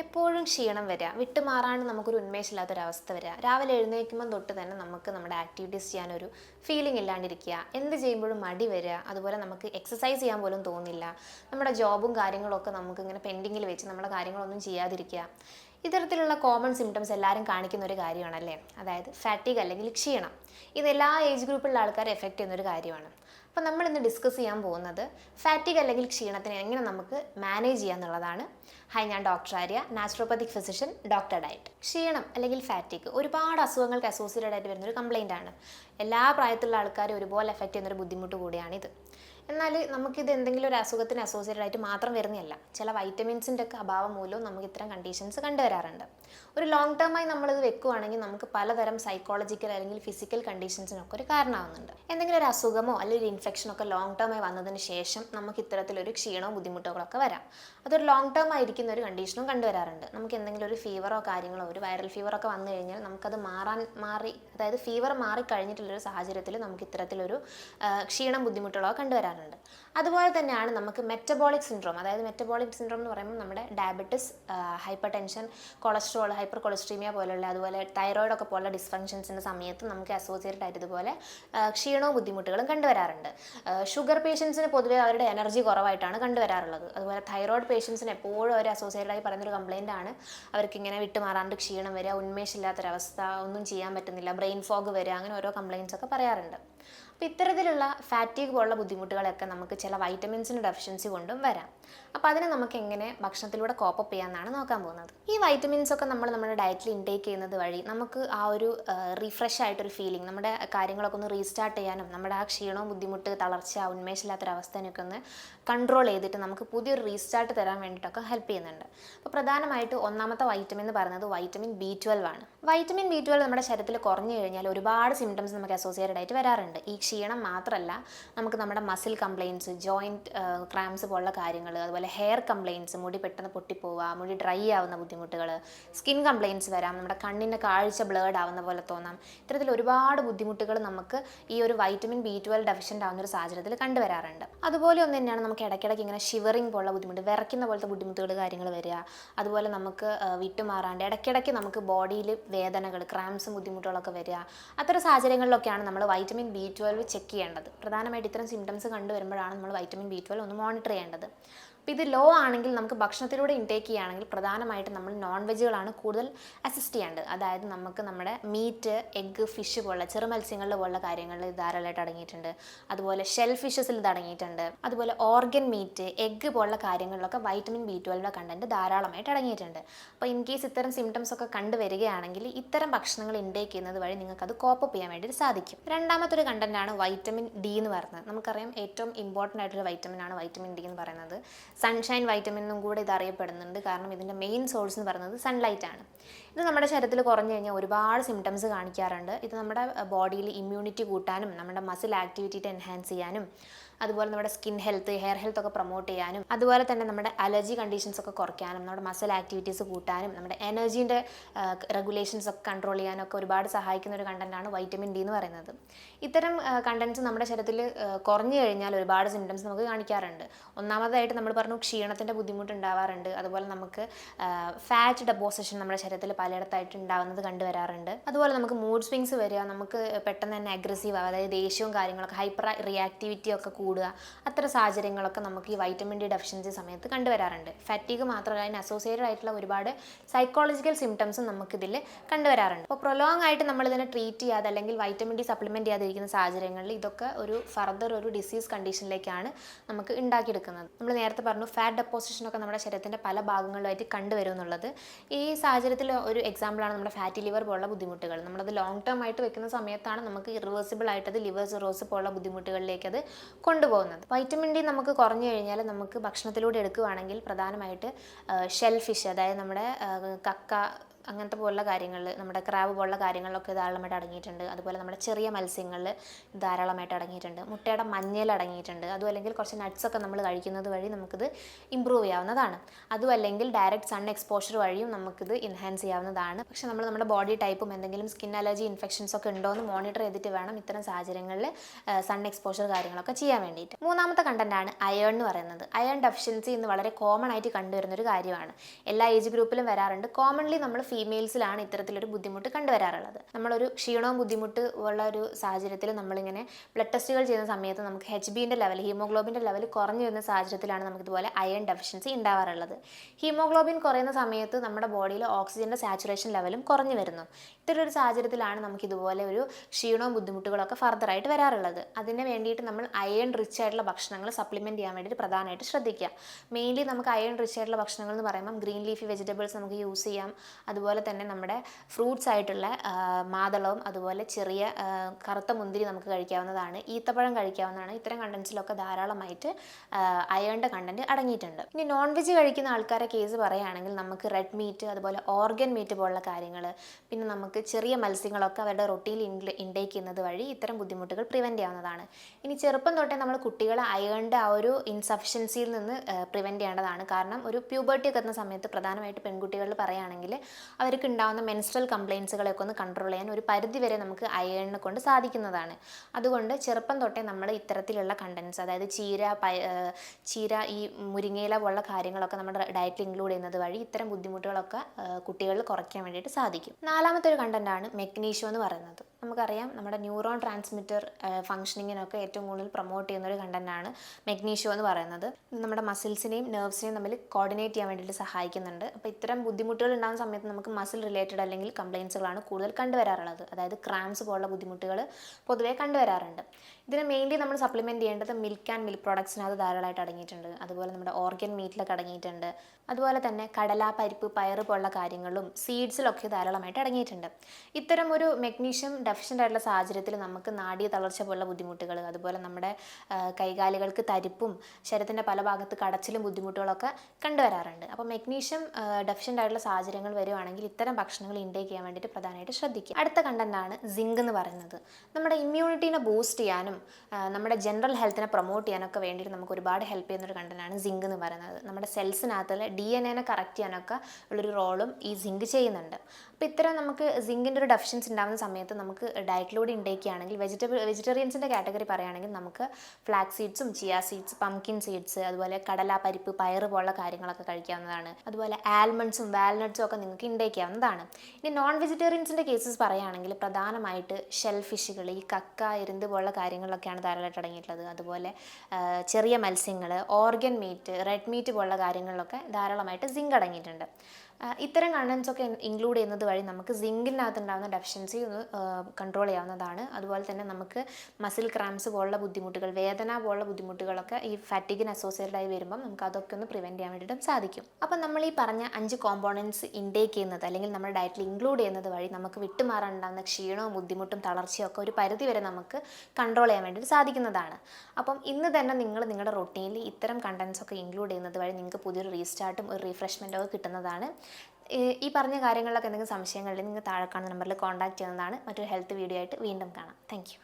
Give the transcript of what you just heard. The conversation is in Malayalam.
എപ്പോഴും ക്ഷീണം വരിക. വിട്ടുമാറാണ്ട് നമുക്കൊരു ഉന്മേഷമില്ലാത്തൊരവസ്ഥ വരിക. രാവിലെ എഴുന്നേൽക്കുമ്പോൾ തൊട്ട് തന്നെ നമുക്ക് നമ്മുടെ ആക്ടിവിറ്റീസ് ചെയ്യാനൊരു ഫീലിംഗ് ഇല്ലാണ്ടിരിക്കുക. എന്ത് ചെയ്യുമ്പോഴും മടി വരിക. അതുപോലെ നമുക്ക് എക്സസൈസ് ചെയ്യാൻ പോലും തോന്നില്ല. നമ്മുടെ ജോബും കാര്യങ്ങളൊക്കെ നമുക്ക് ഇങ്ങനെ പെൻഡിങ്ങിൽ വെച്ച് നമ്മുടെ കാര്യങ്ങളൊന്നും ചെയ്യാതിരിക്കുക. ഇത്തരത്തിലുള്ള കോമൺ സിംറ്റംസ് എല്ലാവരും കാണിക്കുന്ന ഒരു കാര്യമാണല്ലേ? അതായത് ഫാറ്റിക് അല്ലെങ്കിൽ ക്ഷീണം. ഇത് എല്ലാ ഏജ് ഗ്രൂപ്പിലുള്ള ആൾക്കാരെ എഫക്റ്റ് ചെയ്യുന്ന ഒരു കാര്യമാണ്. അപ്പോൾ നമ്മൾ ഇന്ന് ഡിസ്കസ് ചെയ്യാൻ പോകുന്നത് ഫാറ്റിക് അല്ലെങ്കിൽ ക്ഷീണത്തിനെ എങ്ങനെ നമുക്ക് മാനേജ് ചെയ്യുക എന്നുള്ളതാണ്. ഹൈ ഞാൻ doctor Arya naturopathic physician doctor diet ക്ഷീണം അല്ലെങ്കിൽ ഫാറ്റിക് ഒരുപാട് അസുഖങ്ങൾക്ക് അസോസിയേറ്റഡ് ആയിട്ട് വരുന്ന ഒരു കംപ്ലൈന്റ് ആണ്. എല്ലാ പ്രായത്തിലുള്ള ആൾക്കാരും ഒരുപോലെ എഫക്റ്റ് ചെയ്യുന്ന ഒരു ബുദ്ധിമുട്ട് കൂടിയാണിത്. എന്നാൽ നമുക്കിത് എന്തെങ്കിലും ഒരു അസുഖത്തിന് അസോസിയേറ്റഡ് ആയിട്ട് മാത്രം വരുന്നതല്ല. ചില വൈറ്റമിൻസിന്റെ ഒക്കെ അഭാവം മൂലവും നമുക്ക് ഇത്തരം കണ്ടീഷൻസ് കണ്ടുവരാറുണ്ട്. ഒരു ലോങ് ടേമായി നമ്മളിത് വെക്കുവാണെങ്കിൽ നമുക്ക് പലതരം സൈക്കോളജിക്കൽ അല്ലെങ്കിൽ ഫിസിക്കൽ കണ്ടീഷൻസിനൊക്കെ ഒരു കാരണമാവുന്നുണ്ട്. എന്തെങ്കിലും ഒരു അസുഖമോ അല്ലെങ്കിൽ ഒരു ഇൻഫെക്ഷനോ ഒക്കെ ലോങ് ടേമായി വന്നതിന് ശേഷം നമുക്ക് ഇത്തരത്തിലൊരു ക്ഷീണവും ബുദ്ധിമുട്ടുകളൊക്കെ വരാം. അതൊരു ലോങ് ടേം ആയിരിക്കുന്ന ഒരു കണ്ടീഷനും കണ്ടുവരാറുണ്ട്. നമുക്ക് എന്തെങ്കിലും ഒരു ഫീവറോ കാര്യങ്ങളോ ഒരു വൈറൽ ഫീവറൊക്കെ വന്നു കഴിഞ്ഞാൽ നമുക്കത് മാറാൻ മാറി അതായത് ഫീവർ മാറി കഴിഞ്ഞിട്ടുള്ളൊരു സാഹചര്യത്തിൽ നമുക്ക് ഇത്തരത്തിലൊരു ക്ഷീണം ബുദ്ധിമുട്ടുകളോ കണ്ടുവരാറുണ്ട്. അതുപോലെ തന്നെയാണ് നമുക്ക് മെറ്റബോളിക് സിൻഡ്രോം അതായത് മെറ്റബോളിക് സിൻഡ്രോം എന്ന് പറയുമ്പോൾ നമ്മുടെ diabetes hypertension cholesterol hypercholesterolaemia പോലുള്ള അതുപോലെ തൈറോയിഡ് ഒക്കെ പോലുള്ള ഡിസ്ഫങ്ഷൻസിന്റെ സമയത്ത് നമുക്ക് അസോസിയേറ്റഡ് ആയിട്ട് ഇതുപോലെ ക്ഷീണവും ബുദ്ധിമുട്ടുകളും കണ്ടുവരാറുണ്ട്. ഷുഗർ പേഷ്യൻസിന് പൊതുവേ അവരുടെ എനർജി കുറവായിട്ടാണ് കണ്ടുവരാറുള്ളത്. അതുപോലെ തൈറോയിഡ് പേഷ്യൻസിന് എപ്പോഴും അവർ അസോസിയേറ്റഡ് ആയി പറയുന്നൊരു കംപ്ലയിന്റ് ആണ്. അവർക്ക് ഇങ്ങനെ വിട്ടുമാറാണ്ട് ക്ഷീണം വരിക ഉന്മേഷമില്ലാത്തൊരവസ്ഥ ഒന്നും ചെയ്യാൻ പറ്റുന്നില്ല ബ്രെയിൻ ഫോഗ് വരിക അങ്ങനെ ഓരോ കംപ്ലയിൻസ് ഒക്കെ പറയാറുണ്ട്. അപ്പോൾ ഇത്തരത്തിലുള്ള ഫാറ്റീഗ് പോലുള്ള ബുദ്ധിമുട്ടുകളൊക്കെ നമുക്ക് ചില വൈറ്റമിൻസിന്റെ ഡെഫിഷ്യൻസി കൊണ്ടും വരാം. അപ്പോൾ അതിനെ നമുക്ക് എങ്ങനെ ഭക്ഷണത്തിലൂടെ കോപ്പപ്പ് ചെയ്യാമെന്നാണ് നോക്കാൻ പോകുന്നത്. ഈ വൈറ്റമിൻസ് ഒക്കെ നമ്മൾ നമ്മുടെ ഡയറ്റിൽ ഇൻടേക്ക് ചെയ്യുന്നത് വഴി നമുക്ക് ആ ഒരു റിഫ്രഷ് ആയിട്ടൊരു ഫീലിംഗ് നമ്മുടെ കാര്യങ്ങളൊക്കെ ഒന്ന് റീസ്റ്റാർട്ട് ചെയ്യാനും നമ്മുടെ ആ ക്ഷീണവും ബുദ്ധിമുട്ട് തളർച്ച ഉന്മേഷമില്ലാത്തൊരവസ്ഥയൊക്കെ ഒന്ന് കൺട്രോൾ ചെയ്തിട്ട് നമുക്ക് പുതിയൊരു റീസ്റ്റാർട്ട് തരാൻ വേണ്ടിയിട്ടൊക്കെ ഹെൽപ്പ് ചെയ്യുന്നുണ്ട്. അപ്പോൾ പ്രധാനമായിട്ട് ഒന്നാമത്തെ വൈറ്റമിൻ എന്ന് പറയുന്നത് വൈറ്റമിൻ ബി ട്വൽവ് ആണ്. വൈറ്റമിൻ ബി ട്വൽവ് നമ്മുടെ ശരീരത്തിൽ കുറഞ്ഞു കഴിഞ്ഞാൽ ഒരുപാട് സിംറ്റംസ് നമുക്ക് അസോസിയേറ്റഡ് ആയിട്ട് വരാറുണ്ട്. ഈ ക്ഷീണം മാത്രമല്ല നമുക്ക് നമ്മുടെ മസിൽ കംപ്ലയിൻസ് ജോയിന്റ് ക്രാംസ് പോലുള്ള കാര്യങ്ങൾ അതുപോലെ ഹെയർ കംപ്ലയിൻസ് മുടി പെട്ടെന്ന് പൊട്ടിപ്പോവുക മുടി ഡ്രൈ ആവുന്ന ബുദ്ധിമുട്ടുകൾ സ്കിൻ കംപ്ലയിൻസ് വരാം നമ്മുടെ കണ്ണിന്റെ കാഴ്ച ബ്ലേഡ് ആവുന്ന പോലെ തോന്നാം. ഇത്തരത്തിൽ ഒരുപാട് ബുദ്ധിമുട്ടുകൾ നമുക്ക് ഈ ഒരു വൈറ്റമിൻ ബി ട്വൽവ് ഡെഫിഷ്യന്റ് ആവുന്ന ഒരു സാഹചര്യത്തിൽ കണ്ടുവരാറുണ്ട് അതുപോലെ ഒന്ന് തന്നെയാണ് നമുക്ക് ഇടയ്ക്കിടയ്ക്ക് ഇങ്ങനെ ഷിവറിങ് പോലുള്ള ബുദ്ധിമുട്ട് വിറയ്ക്കുന്ന പോലത്തെ ബുദ്ധിമുട്ടുകൾ കാര്യങ്ങൾ വരിക. അതുപോലെ നമുക്ക് വിട്ടുമാറാണ്ട് ഇടയ്ക്കിടയ്ക്ക് നമുക്ക് ബോഡിയിൽ വേദനകൾ ക്രാംസും ബുദ്ധിമുട്ടുകളൊക്കെ വരിക അത്തരം സാഹചര്യങ്ങളിലൊക്കെയാണ് നമ്മൾ വൈറ്റമിൻ ബി ട്വൽവ് ചെക്ക് ചെയ്യേണ്ടത്. പ്രധാനമായിട്ട് ഇത്തരം സിംറ്റംസ് കണ്ടുവരുമ്പോഴാണ് നമ്മൾ വൈറ്റമിൻ ബി ട്വൽവ് ഒന്ന് മോണിറ്റർ ചെയ്യേണ്ടത്. അപ്പോൾ ഇത് ലോ ആണെങ്കിൽ നമുക്ക് ഭക്ഷണത്തിലൂടെ ഇൻടേക്ക് ചെയ്യുകയാണെങ്കിൽ പ്രധാനമായിട്ട് നമ്മൾ നോൺ വെജുകളാണ് കൂടുതൽ അസിസ്റ്റ് ചെയ്യേണ്ടത്. അതായത് നമുക്ക് നമ്മുടെ മീറ്റ് എഗ്ഗ് ഫിഷ് പോലുള്ള ചെറു മത്സ്യങ്ങളിൽ പോലുള്ള കാര്യങ്ങളിൽ ധാരാളമായിട്ട് അടങ്ങിയിട്ടുണ്ട്. അതുപോലെ ഷെൽ ഫിഷസിൽ ഇത് അടങ്ങിയിട്ടുണ്ട്. അതുപോലെ ഓർഗൻ മീറ്റ് എഗ്ഗ് പോലുള്ള കാര്യങ്ങളിലൊക്കെ വൈറ്റമിൻ ബി ട്വൽവിന്റെ കണ്ടന്റ് ധാരാളമായിട്ട് അടങ്ങിയിട്ടുണ്ട്. അപ്പോൾ ഇൻ കേസ് ഇത്തരം സിംറ്റംസ് ഒക്കെ കണ്ടുവരികയാണെങ്കിൽ ഇത്തരം ഭക്ഷണങ്ങൾ ഇൻടേക്ക് ചെയ്യുന്നത് വഴി നിങ്ങൾക്ക് അത് കോപ്പപ്പ് ചെയ്യാൻ വേണ്ടി സാധിക്കും. രണ്ടാമത്തെ ഒരു കണ്ടന്റാണ് വൈറ്റമിൻ ഡി എന്ന് പറയുന്നത്. നമുക്കറിയാം ഏറ്റവും ഇമ്പോർട്ടന്റ് ആയിട്ടൊരു വൈറ്റമിൻ ആണ് വൈറ്റമിൻ ഡി എന്ന് പറയുന്നത്. സൺഷൈൻ വൈറ്റമിൻ എന്നും കൂടെ ഇത് അറിയപ്പെടുന്നുണ്ട്. കാരണം ഇതിന്റെ മെയിൻ സോഴ്സ് എന്ന് പറയുന്നത് സൺലൈറ്റാണ് ഇത് നമ്മുടെ ശരീരത്തിൽ കുറഞ്ഞു കഴിഞ്ഞാൽ ഒരുപാട് സിംറ്റംസ് കാണിക്കാറുണ്ട്. ഇത് നമ്മുടെ ബോഡിയിൽ ഇമ്മ്യൂണിറ്റി കൂട്ടാനും നമ്മുടെ മസിൽ ആക്ടിവിറ്റി എൻഹാൻസ് ചെയ്യാനും അതുപോലെ നമ്മുടെ സ്കിൻ ഹെൽത്ത് ഹെയർ ഹെൽത്ത് ഒക്കെ പ്രൊമോട്ട് ചെയ്യാനും അതുപോലെ തന്നെ നമ്മുടെ അലർജി കണ്ടീഷൻസ് ഒക്കെ കുറയ്ക്കാനും നമ്മുടെ മസിൽ ആക്ടിവിറ്റീസ് കൂട്ടാനും നമ്മുടെ എനർജീന്റെ റെഗുലേഷൻസ് ഒക്കെ കൺട്രോൾ ചെയ്യാനും ഒക്കെ ഒരുപാട് സഹായിക്കുന്ന ഒരു കണ്ടന്റാണ് വൈറ്റമിൻ ഡി എന്ന് പറയുന്നത്. ഇത്തരം കണ്ടന്റ്സ് നമ്മുടെ ശരീരത്തിൽ കുറഞ്ഞു കഴിഞ്ഞാൽ ഒരുപാട് സിംറ്റംസ് നമുക്ക് കാണിക്കാറുണ്ട്. ഒന്നാമതായിട്ട് നമ്മൾ പറഞ്ഞു ക്ഷീണത്തിന്റെ ബുദ്ധിമുട്ട് ഉണ്ടാവാറുണ്ട് അതുപോലെ നമുക്ക് ഫാറ്റ് ഡെപ്പോസിഷൻ നമ്മുടെ ശരീരത്തിൽ പലയിടത്തായിട്ട് ഉണ്ടാകുന്നത് കണ്ടുവരാറുണ്ട്. അതുപോലെ നമുക്ക് മൂഡ് സ്വിങ്സ് വരിക നമുക്ക് പെട്ടെന്ന് തന്നെ അഗ്രസീവ് ആവുക അതായത് ദേഷ്യവും കാര്യങ്ങളൊക്കെ ഹൈപ്പർ റിയാക്ടിവിറ്റി ഒക്കെ കൂടുക അത്തരം സാഹചര്യങ്ങളൊക്കെ നമുക്ക് ഈ വൈറ്റമിൻ ഡി ഡെഫിഷ്യൻസി സമയത്ത് കണ്ടുവരാറുണ്ട്. ഫാറ്റീഗ് മാത്രമല്ല അതിന് അസോസിയേറ്റഡ് ആയിട്ടുള്ള ഒരുപാട് സൈക്കോളജിക്കൽ സിംറ്റംസും നമുക്കിതിൽ കണ്ടുവരാറുണ്ട്. അപ്പോൾ പ്രൊലോങ് ആയിട്ട് നമ്മൾ ഇതിനെ ട്രീറ്റ് ചെയ്യാതെ അല്ലെങ്കിൽ വൈറ്റമിൻ ഡി സപ്ലിമെന്റ് ചെയ്യാതിരിക്കുന്ന സാഹചര്യങ്ങളിൽ ഇതൊക്കെ ഒരു ഫർദർ ഒരു ഡിസീസ് കണ്ടീഷനിലേക്കാണ് നമുക്ക് ഉണ്ടാക്കിയെടുക്കുന്നത്. നമ്മൾ നേരത്തെ പറഞ്ഞു ഫാറ്റ് ഡെപ്പോസിഷൻ ഒക്കെ നമ്മുടെ ശരീരത്തിന്റെ പല ഭാഗങ്ങളിലായിട്ട് കണ്ടുവരും എന്നുള്ളത് ഈ സാഹചര്യത്തിൽ ഒരു എക്സാമ്പിളാണ് നമ്മുടെ ഫാറ്റി ലിവർ പോലുള്ള ബുദ്ധിമുട്ടുകൾ. നമ്മളത് ലോങ് ടേം ആയിട്ട് വെക്കുന്ന സമയത്താണ് നമുക്ക് ഇറിവേഴ്സിബിൾ ആയിട്ട് അത് ലിവർ സിറോസ് പോലുള്ള ബുദ്ധിമുട്ടുകളിലേക്ക് അത് കൊണ്ടുപോകുന്നത്. വൈറ്റമിൻ ഡി നമുക്ക് കുറഞ്ഞു കഴിഞ്ഞാൽ നമുക്ക് ഭക്ഷണത്തിലൂടെ എടുക്കുകയാണെങ്കിൽ പ്രധാനമായിട്ട് ഷെൽഫിഷ് അതായത് നമ്മുടെ കക്ക അങ്ങനത്തെ പോലുള്ള കാര്യങ്ങളിൽ നമ്മുടെ ക്രാബ് പോലുള്ള കാര്യങ്ങളിലൊക്കെ ധാരാളമായിട്ട് അടങ്ങിയിട്ടുണ്ട്. അതുപോലെ നമ്മുടെ ചെറിയ മത്സ്യങ്ങളിൽ ധാരാളമായിട്ട് അടങ്ങിയിട്ടുണ്ട്. മുട്ടയുടെ മഞ്ഞയിൽ അടങ്ങിയിട്ടുണ്ട്. അതും അല്ലെങ്കിൽ കുറച്ച് നട്ട്സൊക്കെ നമ്മൾ കഴിക്കുന്നത് വഴി നമുക്കിത് ഇമ്പ്രൂവ് ചെയ്യാവുന്നതാണ്. അതും അല്ലെങ്കിൽ ഡയറക്റ്റ് സൺ എക്സ്പോഷർ വഴിയും നമുക്കിത് ഇൻഹാൻസ് ചെയ്യാവുന്നതാണ്. പക്ഷെ നമ്മൾ നമ്മുടെ ബോഡി ടൈപ്പും എന്തെങ്കിലും സ്കിൻ അലർജി ഇൻഫെക്ഷൻസ് ഒക്കെ ഉണ്ടോ എന്ന് മോണിറ്റർ ചെയ്തിട്ട് വേണം ഇത്തരം സാഹചര്യങ്ങളിൽ സൺ എക്സ്പോഷർ കാര്യങ്ങളൊക്കെ ചെയ്യാൻ വേണ്ടിയിട്ട്. മൂന്നാമത്തെ കണ്ടന്റ് ആണ് അയേൺ എന്ന് പറയുന്നത്. അയേൺ ഡെഫിഷ്യൻസി ഇന്ന് വളരെ കോമൺ ആയിട്ട് കണ്ടുവരുന്ന ഒരു കാര്യമാണ്. എല്ലാ ഏജ് ഗ്രൂപ്പിലും വരാറുണ്ട്. കോമൺലി നമ്മൾ ഫീമെയിൽസിലാണ് ഇത്തരത്തിലൊരു ബുദ്ധിമുട്ട് കണ്ടുവരാറുള്ളത്. നമ്മളൊരു ക്ഷീണവും ബുദ്ധിമുട്ട് ഉള്ള ഒരു സാഹചര്യത്തിൽ നമ്മളിങ്ങനെ ബ്ലഡ് ടെസ്റ്റുകൾ ചെയ്യുന്ന സമയത്ത് നമുക്ക് എച്ച് ബിന്റെ ലെവൽ ഹീമോഗ്ലോബിന്റെ ലെവൽ കുറഞ്ഞു വരുന്ന സാഹചര്യത്തിലാണ് നമുക്ക് ഇതുപോലെ അയൺ ഡെഫിഷ്യൻസി ഉണ്ടാവാറുള്ളത്. ഹീമോഗ്ലോബിൻ കുറയുന്ന സമയത്ത് നമ്മുടെ ബോഡിയിൽ ഓക്സിജന്റെ സാച്ചുറേഷൻ ലെവലും കുറഞ്ഞു വരുന്നു. ഇത്തരം ഒരു സാഹചര്യത്തിലാണ് നമുക്ക് ഇതുപോലെ ഒരു ക്ഷീണവും ബുദ്ധിമുട്ടുകളൊക്കെ ഫർദറായിട്ട് വരാറുള്ളത്. അതിന് വേണ്ടിയിട്ട് നമ്മൾ അയൺ റിച്ച് ആയിട്ടുള്ള ഭക്ഷണങ്ങൾ സപ്ലിമെന്റ് ചെയ്യാൻ വേണ്ടിയിട്ട് പ്രധാനമായിട്ട് ശ്രദ്ധിക്കുക. മെയിൻലി നമുക്ക് അയൺ റിച്ച് ആയിട്ടുള്ള ഭക്ഷണങ്ങൾ എന്ന് പറയുമ്പോൾ ഗ്രീൻ ലീഫി വെജിറ്റബിൾസ് നമുക്ക് യൂസ് ചെയ്യാം. അതുപോലെ തന്നെ നമ്മുടെ ഫ്രൂട്ട്സ് ആയിട്ടുള്ള മാതളവും അതുപോലെ ചെറിയ കറുത്ത മുന്തിരി നമുക്ക് കഴിക്കാവുന്നതാണ്. ഈത്തപ്പഴം കഴിക്കാവുന്നതാണ്. ഇത്തരം കണ്ടൻസിലൊക്കെ ധാരാളമായിട്ട് അയേണിന്റെ കണ്ടന്റ് അടങ്ങിയിട്ടുണ്ട്. ഇനി നോൺ വെജ് കഴിക്കുന്ന ആൾക്കാരെ കേസ് പറയുകയാണെങ്കിൽ നമുക്ക് റെഡ് മീറ്റ് അതുപോലെ ഓർഗൻ മീറ്റ് പോലുള്ള കാര്യങ്ങൾ പിന്നെ നമുക്ക് ചെറിയ മത്സ്യങ്ങളൊക്കെ അവരുടെ റൊട്ടീനിൽ ഇൻടേക്ക് ചെയ്യുന്നത് വഴി ഇത്തരം ബുദ്ധിമുട്ടുകൾ പ്രിവെന്റ് ചെയ്യാവുന്നതാണ്. ഇനി ചെറുപ്പം തൊട്ടേ നമ്മൾ കുട്ടികളെ അയേണിന്റെ ആ ഒരു ഇൻസഫിഷ്യൻസിയിൽ നിന്ന് പ്രിവെന്റ് ചെയ്യേണ്ടതാണ്. കാരണം ഒരു പ്യൂബർട്ടി എത്തുന്ന സമയത്ത് പ്രധാനമായിട്ട് പെൺകുട്ടികളിൽ പറയുകയാണെങ്കിൽ അവർക്ക് ഉണ്ടാകുന്ന മെൻസ്ട്രൽ കംപ്ലയിൻസുകളൊക്കെ ഒന്ന് കൺട്രോൾ ചെയ്യാൻ ഒരു പരിധി വരെ നമുക്ക് അയേണിനെ കൊണ്ട് സാധിക്കുന്നതാണ്. അതുകൊണ്ട് ചെറുപ്പം തൊട്ടേ നമ്മൾ ഇത്തരത്തിലുള്ള കണ്ടൻസ് അതായത് ചീര ചീര ഈ മുരിങ്ങയില പോലുള്ള കാര്യങ്ങളൊക്കെ നമ്മുടെ ഡയറ്റിൽ ഇൻക്ലൂഡ് ചെയ്യുന്നത് വഴി ഇത്തരം ബുദ്ധിമുട്ടുകളൊക്കെ കുട്ടികളിൽ കുറയ്ക്കാൻ വേണ്ടിയിട്ട് സാധിക്കും. നാലാമത്തെ ഒരു കണ്ടന്റാണ് മെഗ്നീഷ്യം എന്ന് പറയുന്നത്. നമുക്കറിയാം നമ്മുടെ ന്യൂറോൺ ട്രാൻസ്മിറ്റർ ഫംഗ്ഷനിങ്ങിനൊക്കെ ഏറ്റവും കൂടുതൽ പ്രൊമോട്ട് ചെയ്യുന്ന ഒരു കണ്ടന്റാണ് മെഗ്നീഷ്യം എന്ന് പറയുന്നത്. നമ്മുടെ മസിൽസിനെയും നെർവ്സിനെയും തമ്മിൽ കോർഡിനേറ്റ് ചെയ്യാൻ വേണ്ടിയിട്ട് സഹായിക്കുന്നുണ്ട്. അപ്പോൾ ഇത്തരം ബുദ്ധിമുട്ടുകൾ ഉണ്ടാകുന്ന സമയത്ത് നമുക്ക് മസിൽ റിലേറ്റഡ് അല്ലെങ്കിൽ കംപ്ലയിൻസുകളാണ് കൂടുതൽ കണ്ടുവരാറുള്ളത്. അതായത് ക്രാംസ് പോലുള്ള ബുദ്ധിമുട്ടുകൾ പൊതുവേ കണ്ടുവരാറുണ്ട്. ഇതിന് മെയിൻലി നമ്മൾ സപ്ലിമെന്റ് ചെയ്യേണ്ടത് മിൽക്ക് ആൻഡ് മിൽക്ക് പ്രോഡക്ട്സിനകത്ത് ധാരാളമായിട്ട് അടങ്ങിയിട്ടുണ്ട്. അതുപോലെ നമ്മുടെ ഓർഗൻ മീറ്റിലൊക്കെ അടങ്ങിയിട്ടുണ്ട്. അതുപോലെ തന്നെ കടല പരിപ്പ് പയർ പോലുള്ള കാര്യങ്ങളും സീഡ്സിലൊക്കെ ധാരാളമായിട്ട് അടങ്ങിയിട്ടുണ്ട്. ഇത്തരം ഒരു മെഗ്നീഷ്യം ഡെഫിഷ്യന്റ് ആയിട്ടുള്ള സാഹചര്യത്തിൽ നമുക്ക് നാടിയ തളർച്ച പോലുള്ള ബുദ്ധിമുട്ടുകൾ അതുപോലെ നമ്മുടെ കൈകാലികൾക്ക് തരിപ്പും ശരീരത്തിന്റെ പല ഭാഗത്ത് കടച്ചിലും ബുദ്ധിമുട്ടുകളൊക്കെ കണ്ടുവരാറുണ്ട്. അപ്പോൾ മെഗ്നീഷ്യം ഡെഫിഷ്യന്റ് ആയിട്ടുള്ള സാഹചര്യങ്ങൾ വരുവാണെങ്കിൽ ഇത്തരം ഭക്ഷണങ്ങൾ ഇൻടേക്ക് ചെയ്യാൻ വേണ്ടിയിട്ട് പ്രധാനമായിട്ട് ശ്രദ്ധിക്കുക. അടുത്ത കണ്ടന്റാണ് സിങ്ക് എന്ന് പറയുന്നത്. നമ്മുടെ ഇമ്മ്യൂണിറ്റീനെ ബൂസ്റ്റ് ചെയ്യാനും നമ്മുടെ ജനറൽ ഹെൽത്തിനെ പ്രൊമോട്ട് ചെയ്യാനൊക്കെ വേണ്ടിയിട്ട് നമുക്ക് ഒരുപാട് ഹെൽപ്പ് ചെയ്യുന്ന ഒരു കണ്ടന്റാണ് സിങ്ക് എന്ന് പറയുന്നത്. നമ്മുടെ സെൽസിനകത്തുള്ള ഡി എൻ എനെ കറക്റ്റ് ചെയ്യാനൊക്കെ ഉള്ളൊരു റോളും ഈ സിങ്ക് ചെയ്യുന്നുണ്ട്. അപ്പോൾ ഇത്തരം നമുക്ക് സിങ്കിന്റെ ഒരു ഡെഫിഷ്യൻസ് ഉണ്ടാകുന്ന സമയത്ത് നമുക്ക് ഡയറ്റിലൂടെ ഇൻടേക്ക് ചെയ്യുകയാണെങ്കിൽ വെജിറ്റബിൾ വെജിറ്റേറിയൻസിന്റെ കാറ്റഗറി പറയുകയാണെങ്കിൽ നമുക്ക് ഫ്ലാക്സ് സീഡ്സും ചിയ സീഡ്സ് പംകിൻ സീഡ്സ് അതുപോലെ കടല പരിപ്പ് പയറ് പോലുള്ള കാര്യങ്ങളൊക്കെ കഴിക്കാവുന്നതാണ്. അതുപോലെ ആൽമണ്ട്സും വാൽനട്ട്സും ഒക്കെ നിങ്ങൾക്ക് ചെയ്യാവുന്നതാണ് ഇനി നോൺ വെജിറ്റേറിയൻസിന്റെ കേസസ് പറയുകയാണെങ്കിൽ പ്രധാനമായിട്ട് ഷെൽ ഫിഷുകൾ ഈ കക്ക എരുന്ത് പോലുള്ള കാര്യങ്ങളിലൊക്കെയാണ് ധാരാളമായിട്ട് അടങ്ങിയിട്ടുള്ളത്. അതുപോലെ ചെറിയ മത്സ്യങ്ങൾ ഓർഗൻ മീറ്റ് റെഡ് മീറ്റ് പോലുള്ള കാര്യങ്ങളിലൊക്കെ ധാരാളമായിട്ട് സിങ്ക് അടങ്ങിയിട്ടുണ്ട്. ഇത്തരം കണ്ടൻസ് ഒക്കെ ഇൻക്ലൂഡ് ചെയ്യുന്നത് വഴി നമുക്ക് സിങ്കിനകത്ത് ഉണ്ടാകുന്ന ഡെഫിഷ്യൻസി ഒന്ന് കൺട്രോൾ ചെയ്യാവുന്നതാണ്. അതുപോലെ തന്നെ നമുക്ക് മസിൽ ക്രാംസ് പോലുള്ള ബുദ്ധിമുട്ടുകൾ വേദന പോലുള്ള ബുദ്ധിമുട്ടുകളൊക്കെ ഈ ഫാറ്റിഗിന് അസോസിയേറ്റഡ് ആയി വരുമ്പം നമുക്ക് അതൊക്കെ ഒന്ന് പ്രിവെന്റ് ചെയ്യാൻ വേണ്ടിയിട്ടും സാധിക്കും. അപ്പം നമ്മൾ ഈ പറഞ്ഞ അഞ്ച് കോമ്പോണൻസ് ഇൻടേക്ക് ചെയ്യുന്നത് അല്ലെങ്കിൽ നമ്മുടെ ഡയറ്റിൽ ഇൻക്ലൂഡ് ചെയ്യുന്നത് വഴി നമുക്ക് വിട്ടുമാറാനുണ്ടാകുന്ന ക്ഷീണവും ബുദ്ധിമുട്ടും തളർച്ചയും ഒക്കെ ഒരു പരിധി വരെ നമുക്ക് കൺട്രോൾ ചെയ്യാൻ വേണ്ടിയിട്ട് സാധിക്കുന്നതാണ്. അപ്പം ഇന്ന് തന്നെ നിങ്ങൾ നിങ്ങളുടെ റൊട്ടീനിൽ ഇത്തരം കണ്ടൻസ് ഒക്കെ ഇൻക്ലൂഡ് ചെയ്യുന്നത് വഴി നിങ്ങൾക്ക് പുതിയൊരു റീസ്റ്റാർട്ടും ഒരു റീഫ്രഷ്മെന്റും ഒക്കെ കിട്ടുന്നതാണ്. ഈ പറഞ്ഞ കാര്യങ്ങളിലൊക്കെ എന്തെങ്കിലും സംശയങ്ങളുണ്ടെങ്കിൽ നിങ്ങൾ താഴെ കാണുന്ന നമ്പറിൽ കോൺടാക്ട് ചെയ്യുന്നതാണ്. മറ്റൊരു ഹെൽത്ത് വീഡിയോ ആയിട്ട് വീണ്ടും കാണാം. താങ്ക്